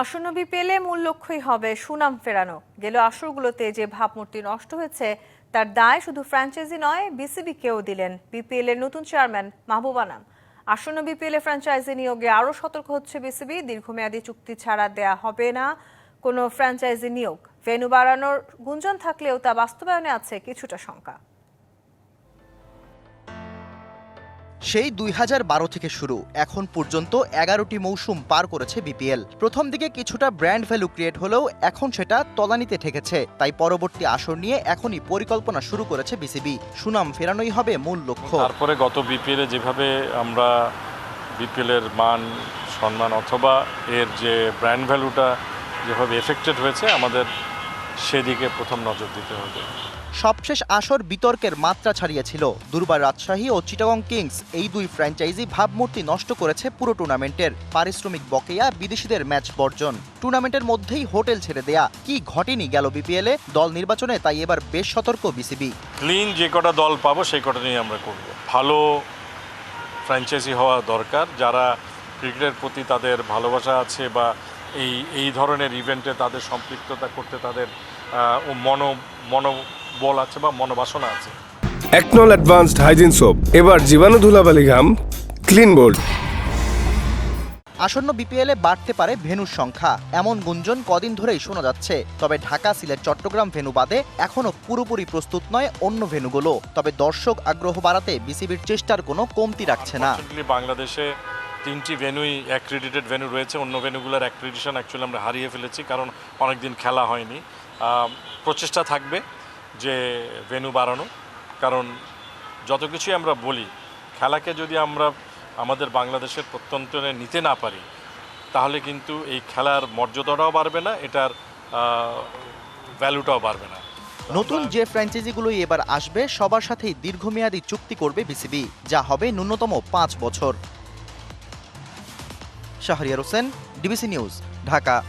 আসন্ন বিপিএলে মূল লক্ষ্যই হবে সুনাম ফেরানো। গেল আসরগুলোতে যে ভাবমূর্তি নষ্ট হয়েছে, তার দায় শুধু ফ্র্যাঞ্চাইজি নয়, বিসিবিকেও দিলেন বিপিএল এর নতুন চেয়ারম্যান মাহবুব আনাম। আসন্ন বিপিএল এ ফ্র্যাঞ্চাইজি নিয়োগে আরও সতর্ক হচ্ছে বিসিবি, দীর্ঘমেয়াদী চুক্তি ছাড়া দেয়া হবে না কোনো ফ্র্যাঞ্চাইজি নিয়োগ। ভেন্যু বাড়ানোর গুঞ্জন থাকলেও তা বাস্তবায়নে আছে কিছুটা শঙ্কা। সেই দুই হাজার বারো থেকে শুরু। এখন পর্যন্ত এগারোটি মৌসুম পার করেছে বিপিএল। প্রথম দিকে কিছুটা ব্র্যান্ড ভ্যালু ক্রিয়েট হলেও এখন সেটা তলানিতে ঠেকেছে। তাই পরবর্তী আসর নিয়ে এখনই পরিকল্পনা শুরু করেছে বিসিবি। সুনাম ফেরানোই হবে মূল লক্ষ্য। তারপরে গত বিপিএলে যেভাবে আমরা বিপিএলের মান, সম্মান অথবা এর যে ব্র্যান্ড ভ্যালুটা যেভাবে এফেক্টেড হয়েছে, আমাদের সেদিকে প্রথম নজর দিতে হবে। সবশেষ আসর বিতর্কের মাত্রা ছাড়িয়েছিল। দুর্বার রাজশাহী ও চিটাগং কিংস এই দুই ফ্র্যাঞ্চাইজি ভাবমূর্তি নষ্ট করেছে পুরো টুর্নামেন্টের পারিশ্রমিক বকেয়া বিদেশিদের ম্যাচ বর্জন। টুর্নামেন্টের মধ্যেই হোটেল ছেড়ে দেয়া কি ঘটেনি গেল বিপিএলে দল নির্বাচনে তাই এবার বেশ সতর্ক বিসিবি। ক্লিন যে কটা দল পাবো সেই কটা নিয়ে আমরা করব। ভালো ফ্র্যাঞ্চাইজি হওয়া দরকার। যারা ক্রিকেটের প্রতি তাদের ভালোবাসা আছে বা এই এই ধরনের ইভেন্টে তাদের সম্পৃক্ততা করতে তাদের ও মনো মনোবল আছে বা মনোবাসনা আছে। একনল অ্যাডভান্সড হাইজিন সোপ এবার জীবাণু ধুলাবালি ঘাম ক্লিন বোল্ড আসন্ন বিপিএলে বাড়তে পারে ভেন্যুর সংখ্যা। এমন গুঞ্জন কদিন ধরেই শোনা যাচ্ছে। তবে ঢাকা সিলেট চট্টগ্রাম ভেন্যু বাদে এখনও পুরোপুরি প্রস্তুত নয় অন্য ভেন্যুগুলো তবে দর্শক আগ্রহ বাড়াতে বিসিবির চেষ্টার কোনো কমতি রাখছে না। বাংলাদেশে তিনটি ভেনুই অ্যাক্রিডিটেড ভেনু রয়েছে। অন্য ভেনুগুলোর অ্যাক্রিডিশন অ্যাকচুয়ালি আমরা হারিয়ে ফেলেছি কারণ অনেক দিন খেলা হয়নি। প্রচেষ্টা থাকবে। যে ভেনু বাড়ানো। কারণ যত কিছুই আমরা বলি, খেলাকে যদি আমরা আমাদের বাংলাদেশের প্রত্যন্তরে নিতে না পারি, তাহলে কিন্তু এই খেলার মর্যাদাটাও বাড়বে না, এটার ভ্যালুটাও বাড়বে না। নতুন যে ফ্র্যাঞ্চাইজিগুলোই এবার আসবে, সবার সাথেই দীর্ঘমেয়াদী চুক্তি করবে বিসিবি, যা হবে ন্যূনতম পাঁচ বছর। Shahriar Hossain, DBC news, Dhaka.